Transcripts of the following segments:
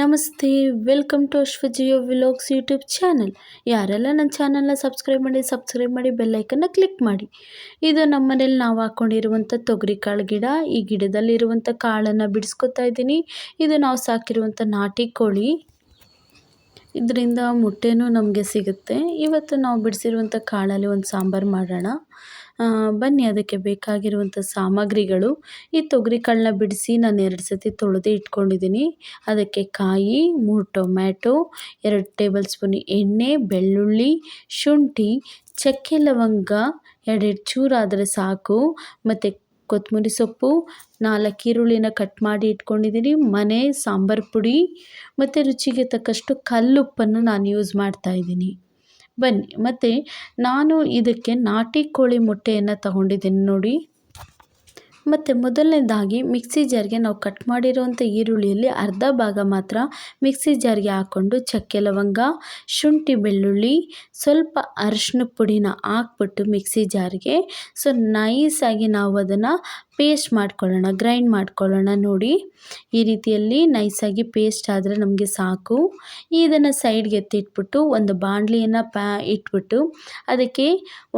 ನಮಸ್ತೆ, welcome to ಅಶ್ವಜಿಯೋ vlogs YouTube channel. ಯಾರೆಲ್ಲ ನನ್ನ ಚಾನಲ್ನ ಸಬ್ಸ್ಕ್ರೈಬ್ ಮಾಡಿ ಸಬ್ಸ್ಕ್ರೈಬ್ ಮಾಡಿ ಬೆಲ್ಲೈಕನ್ನ ಕ್ಲಿಕ್ ಮಾಡಿ. ಇದು ನಮ್ಮ ಮನೇಲಿ ನಾವು ಹಾಕ್ಕೊಂಡಿರುವಂಥ ತೊಗರಿ ಕಾಳು ಗಿಡ. ಈ ಗಿಡದಲ್ಲಿರುವಂಥ ಕಾಳನ್ನು ಬಿಡಿಸ್ಕೊತಾ ಇದ್ದೀನಿ. ಇದು ನಾವು ಸಾಕಿರುವಂಥ ನಾಟಿ ಕೋಳಿ. ಇದರಿಂದ ಮೊಟ್ಟೆನೂ ನಮಗೆ ಸಿಗುತ್ತೆ. ಇವತ್ತು ನಾವು ಬಿಡಿಸಿರುವಂಥ ಕಾಳಲ್ಲಿ ಒಂದು ಸಾಂಬಾರು ಮಾಡೋಣ. ಬನ್ನಿ ಅದಕ್ಕೆ ಬೇಕಾಗಿರುವಂಥ ಸಾಮಗ್ರಿಗಳು. ಈ ತೊಗರಿ ಕಾಳನ್ನ ಬಿಡಿಸಿ ನಾನು ಎರಡು ಸತಿ ತೊಳೆದು ಇಟ್ಕೊಂಡಿದ್ದೀನಿ. ಅದಕ್ಕೆ ಕಾಯಿ, ಮೂರು ಟೊಮ್ಯಾಟೊ, ಎರಡು ಟೇಬಲ್ ಸ್ಪೂನ್ ಎಣ್ಣೆ, ಬೆಳ್ಳುಳ್ಳಿ, ಶುಂಠಿ, ಚಕ್ಕೆ ಲವಂಗ, ಎರಡೆರಡು ಚೂರಾದರೆ ಸಾಕು. ಮತ್ತು ಕೊತ್ತಂಬರಿ ಸೊಪ್ಪು, ನಾಲ್ಕು ಈರುಳ್ಳಿನ ಕಟ್ ಮಾಡಿ ಇಟ್ಕೊಂಡಿದ್ದೀನಿ. ಮನೆ ಸಾಂಬಾರು ಪುಡಿ, ಮತ್ತು ರುಚಿಗೆ ತಕ್ಕಷ್ಟು ಕಲ್ಲುಪ್ಪನ್ನು ನಾನು ಯೂಸ್ ಮಾಡ್ತಾಯಿದ್ದೀನಿ ಬನ್ನಿ, ಮತ್ತು ನಾನು ಇದಕ್ಕೆ ನಾಟಿ ಕೋಳಿ ಮೊಟ್ಟೆಯನ್ನು ತಗೊಂಡಿದ್ದೀನಿ ನೋಡಿ. ಮತ್ತು ಮೊದಲನೇದಾಗಿ ಮಿಕ್ಸಿ ಜಾರ್ಗೆ ನಾವು ಕಟ್ ಮಾಡಿರುವಂಥ ಈರುಳ್ಳಿಯಲ್ಲಿ ಅರ್ಧ ಭಾಗ ಮಾತ್ರ ಮಿಕ್ಸಿ ಜಾರ್ಗೆ ಹಾಕ್ಕೊಂಡು ಚಕ್ಕೆ ಲವಂಗ, ಶುಂಠಿ ಬೆಳ್ಳುಳ್ಳಿ, ಸ್ವಲ್ಪ ಅರಿಶಿನ ಪುಡಿನ ಹಾಕ್ಬಿಟ್ಟು ಮಿಕ್ಸಿ ಜಾರ್ಗೆ. ಸೊ ನೈಸಾಗಿ ನಾವು ಅದನ್ನು ಪೇಸ್ಟ್ ಮಾಡ್ಕೊಳ್ಳೋಣ, ಗ್ರೈಂಡ್ ಮಾಡ್ಕೊಳ್ಳೋಣ ನೋಡಿ. ಈ ರೀತಿಯಲ್ಲಿ ನೈಸಾಗಿ ಪೇಸ್ಟ್ ಆದರೆ ನಮಗೆ ಸಾಕು. ಇದನ್ನು ಸೈಡ್ಗೆ ಎತ್ತಿಟ್ಬಿಟ್ಟು ಒಂದು ಬಾಣಲಿಯನ್ನು ಪ್ಯಾ, ಇಟ್ಬಿಟ್ಟು ಅದಕ್ಕೆ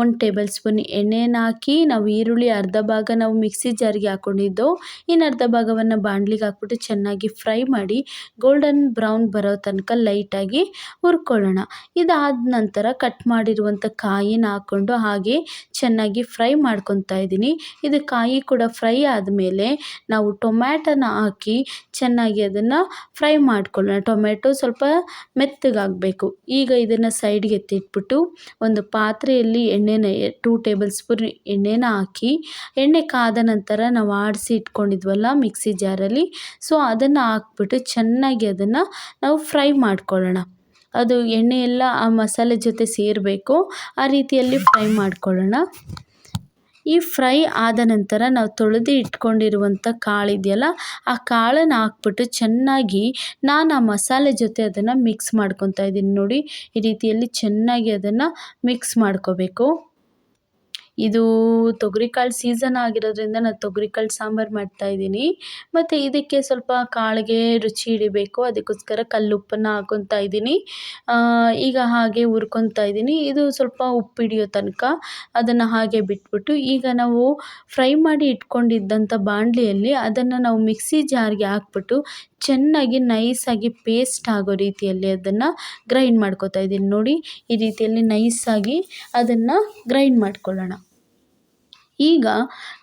ಒಂದು ಟೇಬಲ್ ಸ್ಪೂನ್ ಎಣ್ಣೆಯನ್ನು ಹಾಕಿ, ನಾವು ಈರುಳ್ಳಿ ಅರ್ಧ ಭಾಗ ನಾವು ಮಿಕ್ಸಿ ಜಾರಿಗೆ ಹಾಕ್ಕೊಂಡಿದ್ದು ಇನ್ನು ಅರ್ಧ ಭಾಗವನ್ನು ಬಾಣಲಿಗೆ ಹಾಕ್ಬಿಟ್ಟು ಚೆನ್ನಾಗಿ ಫ್ರೈ ಮಾಡಿ, ಗೋಲ್ಡನ್ ಬ್ರೌನ್ ಬರೋ ತನಕ ಲೈಟಾಗಿ ಹುರ್ಕೊಳ್ಳೋಣ. ಇದಾದ ನಂತರ ಕಟ್ ಮಾಡಿರುವಂಥ ಕಾಯಿನ ಹಾಕ್ಕೊಂಡು ಹಾಗೆ ಚೆನ್ನಾಗಿ ಫ್ರೈ ಮಾಡ್ಕೊತಾ ಇದ್ದೀನಿ. ಇದು ಕಾಯಿ ಕೂಡ ಫ್ರೈ ಆದಮೇಲೆ ನಾವು ಟೊಮ್ಯಾಟೋನ ಹಾಕಿ ಚೆನ್ನಾಗಿ ಅದನ್ನು ಫ್ರೈ ಮಾಡ್ಕೊಳ್ಳೋಣ. ಟೊಮೆಟೊ ಸ್ವಲ್ಪ ಮೆತ್ತಗಾಗಬೇಕು. ಈಗ ಇದನ್ನು ಸೈಡ್ಗೆ ಎತ್ತಿಟ್ಬಿಟ್ಟು ಒಂದು ಪಾತ್ರೆಯಲ್ಲಿ ಎಣ್ಣೆನ, ಟೂ ಟೇಬಲ್ ಸ್ಪೂನ್ ಎಣ್ಣೆನ ಹಾಕಿ, ಎಣ್ಣೆ ಕಾದ ನಂತರ ನಾವು ಆಡಿಸಿ ಇಟ್ಕೊಂಡಿದ್ವಲ್ಲ ಮಿಕ್ಸಿ ಜಾರಲ್ಲಿ, ಸೊ ಅದನ್ನು ಹಾಕ್ಬಿಟ್ಟು ಚೆನ್ನಾಗಿ ಅದನ್ನು ನಾವು ಫ್ರೈ ಮಾಡ್ಕೊಳ್ಳೋಣ. ಅದು ಎಣ್ಣೆ ಎಲ್ಲ ಆ ಮಸಾಲೆ ಜೊತೆ ಸೇರಬೇಕು, ಆ ರೀತಿಯಲ್ಲಿ ಫ್ರೈ ಮಾಡ್ಕೊಳ್ಳೋಣ. ಈ ಫ್ರೈ ಆದ ನಂತರ ನಾವು ತೊಳೆದು ಇಟ್ಕೊಂಡಿರುವಂಥ ಕಾಳು ಇದೆಯಲ್ಲ, ಆ ಕಾಳನ್ನು ಹಾಕ್ಬಿಟ್ಟು ಚೆನ್ನಾಗಿ ನಾನು ಆ ಮಸಾಲೆ ಜೊತೆ ಅದನ್ನು ಮಿಕ್ಸ್ ಮಾಡ್ಕೊತಾ ಇದ್ದೀನಿ ನೋಡಿ, ಈ ರೀತಿಯಲ್ಲಿ ಚೆನ್ನಾಗಿ ಅದನ್ನು ಮಿಕ್ಸ್ ಮಾಡ್ಕೋಬೇಕು. ಇದು ತೊಗರಿಕಾಳು ಸೀಸನ್ ಆಗಿರೋದ್ರಿಂದ ನಾನು ತೊಗರಿಕಾಳು ಸಾಂಬಾರು ಮಾಡ್ತಾಯಿದ್ದೀನಿ ಮತ್ತು ಇದಕ್ಕೆ ಸ್ವಲ್ಪ ಕಾಳಿಗೆ ರುಚಿ ಹಿಡಿಬೇಕು, ಅದಕ್ಕೋಸ್ಕರ ಕಲ್ಲುಪ್ಪನ್ನು ಹಾಕೊತಾ ಇದ್ದೀನಿ. ಈಗ ಹಾಗೆ ಹುರ್ಕೊತಾ ಇದ್ದೀನಿ. ಇದು ಸ್ವಲ್ಪ ಉಪ್ಪು ಹಿಡಿಯೋ ತನಕ ಅದನ್ನು ಹಾಗೆ ಬಿಟ್ಬಿಟ್ಟು ಈಗ ನಾವು ಫ್ರೈ ಮಾಡಿ ಇಟ್ಕೊಂಡಿದ್ದಂಥ ಬಾಂಡ್ಲಿಯಲ್ಲಿ ಅದನ್ನು ನಾವು ಮಿಕ್ಸಿ ಜಾರ್ಗೆ ಹಾಕ್ಬಿಟ್ಟು ಚೆನ್ನಾಗಿ ನೈಸಾಗಿ ಪೇಸ್ಟ್ ಆಗೋ ರೀತಿಯಲ್ಲಿ ಅದನ್ನು ಗ್ರೈಂಡ್ ಮಾಡ್ಕೊತಾ ಇದ್ದೀನಿ. ನೋಡಿ, ಈ ರೀತಿಯಲ್ಲಿ ನೈಸಾಗಿ ಅದನ್ನು ಗ್ರೈಂಡ್ ಮಾಡ್ಕೊಳ್ಳೋಣ. ಈಗ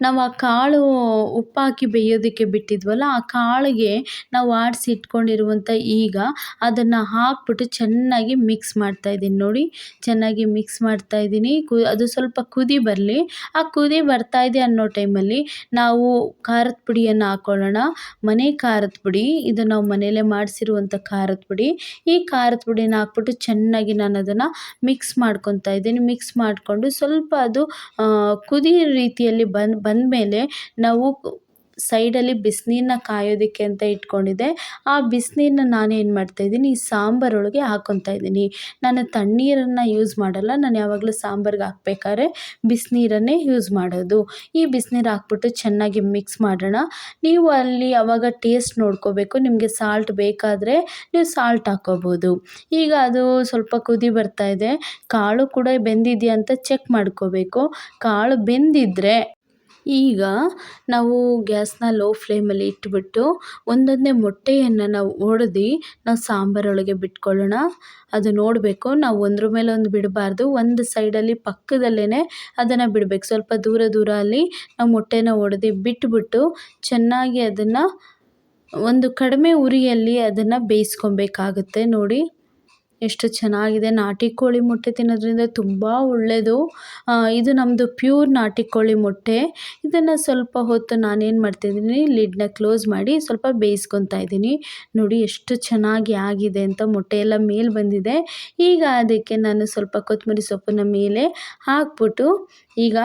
ನಾವು ಆ ಕಾಳು ಉಪ್ಪಾಕಿ ಬೇಯೋದಕ್ಕೆ ಬಿಟ್ಟಿದ್ವಲ್ಲ, ಆ ಕಾಳಿಗೆ ನಾವು ಆಡಿಸಿ ಇಟ್ಕೊಂಡಿರುವಂಥ ಈಗ ಅದನ್ನು ಹಾಕ್ಬಿಟ್ಟು ಚೆನ್ನಾಗಿ ಮಿಕ್ಸ್ ಮಾಡ್ತಾಯಿದ್ದೀನಿ ನೋಡಿ, ಚೆನ್ನಾಗಿ ಮಿಕ್ಸ್ ಮಾಡ್ತಾಯಿದ್ದೀನಿ ಕು, ಅದು ಸ್ವಲ್ಪ ಕುದಿ ಬರಲಿ. ಆ ಕುದಿ ಬರ್ತಾಯಿದೆ ಅನ್ನೋ ಟೈಮಲ್ಲಿ ನಾವು ಖಾರದ ಪುಡಿಯನ್ನು ಹಾಕ್ಕೊಳ್ಳೋಣ ಮನೆ ಖಾರದ ಪುಡಿ, ಇದು ನಾವು ಮನೆಯಲ್ಲೇ ಮಾಡಿಸಿರುವಂಥ ಖಾರದ ಪುಡಿ. ಈ ಖಾರದ ಪುಡಿನ ಹಾಕ್ಬಿಟ್ಟು ಚೆನ್ನಾಗಿ ನಾನು ಅದನ್ನು ಮಿಕ್ಸ್ ಮಾಡ್ಕೊತಾ ಇದ್ದೀನಿ. ಮಿಕ್ಸ್ ಮಾಡಿಕೊಂಡು ಸ್ವಲ್ಪ ಅದು ಕುದಿ ರೀತಿಯಲ್ಲಿ ಬಂದು ಬಂದಮೇಲೆ ನಾವು ಸೈಡಲ್ಲಿ ಬಿಸಿನೀರನ್ನ ಕಾಯೋದಕ್ಕೆ ಅಂತ ಇಟ್ಕೊಂಡಿದ್ದೆ. ಆ ಬಿಸಿನೀರನ್ನ ನಾನೇನು ಮಾಡ್ತಾಯಿದ್ದೀನಿ ಈ ಸಾಂಬಾರೊಳಗೆ ಹಾಕೊತಾ ಇದ್ದೀನಿ. ನಾನು ತಣ್ಣೀರನ್ನು ಯೂಸ್ ಮಾಡಲ್ಲ, ನಾನು ಯಾವಾಗಲೂ ಸಾಂಬಾರ್ಗೆ ಹಾಕ್ಬೇಕಾದ್ರೆ ಬಿಸಿನೀರನ್ನೇ ಯೂಸ್ ಮಾಡೋದು. ಈ ಬಿಸಿನೀರು ಹಾಕ್ಬಿಟ್ಟು ಚೆನ್ನಾಗಿ ಮಿಕ್ಸ್ ಮಾಡೋಣ. ನೀವು ಅಲ್ಲಿ ಆವಾಗ ಟೇಸ್ಟ್ ನೋಡ್ಕೋಬೇಕು, ನಿಮಗೆ ಸಾಲ್ಟ್ ಬೇಕಾದರೆ ನೀವು ಸಾಲ್ಟ್ ಹಾಕ್ಕೋಬೋದು ಈಗ ಅದು ಸ್ವಲ್ಪ ಕುದಿ ಬರ್ತಾ ಇದೆ. ಕಾಳು ಕೂಡ ಬೆಂದಿದೆಯಾ ಅಂತ ಚೆಕ್ ಮಾಡ್ಕೋಬೇಕು. ಕಾಳು ಬೆಂದಿದ್ದರೆ ಈಗ ನಾವು ಗ್ಯಾಸ್ನ ಲೋ ಫ್ಲೇಮಲ್ಲಿ ಇಟ್ಬಿಟ್ಟು ಒಂದೊಂದೇ ಮೊಟ್ಟೆಯನ್ನು ನಾವು ಒಡೆದು ನಾವು ಸಾಂಬಾರೊಳಗೆ ಬಿಟ್ಕೊಳ್ಳೋಣ. ಅದು ನೋಡಬೇಕು. ನಾವು ಒಂದ್ರ ಮೇಲೆ ಒಂದು ಬಿಡಬಾರ್ದು. ಒಂದು ಸೈಡಲ್ಲಿ ಪಕ್ಕದಲ್ಲೇ ಅದನ್ನು ಬಿಡಬೇಕು. ಸ್ವಲ್ಪ ದೂರ ದೂರ ಅಲ್ಲಿ ನಾವು ಮೊಟ್ಟೆನ ಒಡೆದು ಬಿಟ್ಬಿಟ್ಟು ಚೆನ್ನಾಗಿ ಅದನ್ನು ಒಂದು ಕಡಿಮೆ ಉರಿಯಲ್ಲಿ ಅದನ್ನು ಬೇಯಿಸ್ಕೊಬೇಕಾಗುತ್ತೆ. ನೋಡಿ. ಎಷ್ಟು ಚೆನ್ನಾಗಿದೆ. ನಾಟಿ ಕೋಳಿ ಮೊಟ್ಟೆ ತಿನ್ನೋದ್ರಿಂದ ತುಂಬ ಒಳ್ಳೆಯದು ಇದು ನಮ್ಮದು ಪ್ಯೂರ್ ನಾಟಿ ಕೋಳಿ ಮೊಟ್ಟೆ. ಇದನ್ನು ಸ್ವಲ್ಪ ಹೊತ್ತು ನಾನೇನು ಮಾಡ್ತಿದ್ದೀನಿ, ಲಿಡ್ನ ಕ್ಲೋಸ್ ಮಾಡಿ ಸ್ವಲ್ಪ ಬೇಯಿಸ್ಕೊತಾ ಇದ್ದೀನಿ. ನೋಡಿ ಎಷ್ಟು ಚೆನ್ನಾಗಿ ಆಗಿದೆ ಅಂತ ಮೊಟ್ಟೆ ಎಲ್ಲ ಮೇಲೆ ಬಂದಿದೆ. ಈಗ ಅದಕ್ಕೆ ನಾನು ಸ್ವಲ್ಪ ಕೊತ್ತಂಬರಿ ಸೊಪ್ಪನ್ನ ಮೇಲೆ ಹಾಕ್ಬಿಟ್ಟು ಈಗ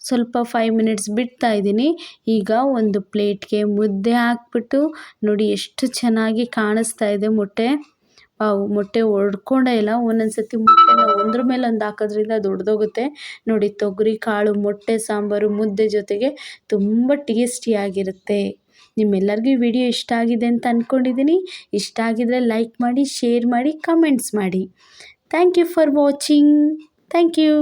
ಸ್ವಲ್ಪ ಫೈವ್ ಮಿನಿಟ್ಸ್ ಬಿಡ್ತಾ ಇದ್ದೀನಿ. ಈಗ ಒಂದು ಪ್ಲೇಟ್ಗೆ ಮುದ್ದೆ ಹಾಕ್ಬಿಟ್ಟು ನೋಡಿ ಎಷ್ಟು ಚೆನ್ನಾಗಿ ಕಾಣಿಸ್ತಾ ಇದೆ ಮೊಟ್ಟೆ. ಮೊಟ್ಟೆ ಒಡ್ಕೊಂಡೇ ಇಲ್ಲ ಒಂದೊಂದು ಸತಿ ಮೊಟ್ಟೆನ ಒಂದ್ರ ಮೇಲೆ ಒಂದು ಹಾಕೋದ್ರಿಂದ ಅದು ಒಡೆದೋಗುತ್ತೆ ನೋಡಿ, ತೊಗರಿ, ಕಾಳು, ಮೊಟ್ಟೆ, ಸಾಂಬಾರು, ಮುದ್ದೆ ಜೊತೆಗೆ ತುಂಬ ಟೇಸ್ಟಿಯಾಗಿರುತ್ತೆ ನಿಮ್ಮೆಲ್ಲರಿಗೂ ಈ ವಿಡಿಯೋ ಇಷ್ಟ ಆಗಿದೆ ಅಂತ ಅಂದ್ಕೊಂಡಿದ್ದೀನಿ ಇಷ್ಟ ಆಗಿದರೆ ಲೈಕ್ ಮಾಡಿ ಶೇರ್ ಮಾಡಿ ಕಮೆಂಟ್ಸ್ ಮಾಡಿ. Thank you for watching thank you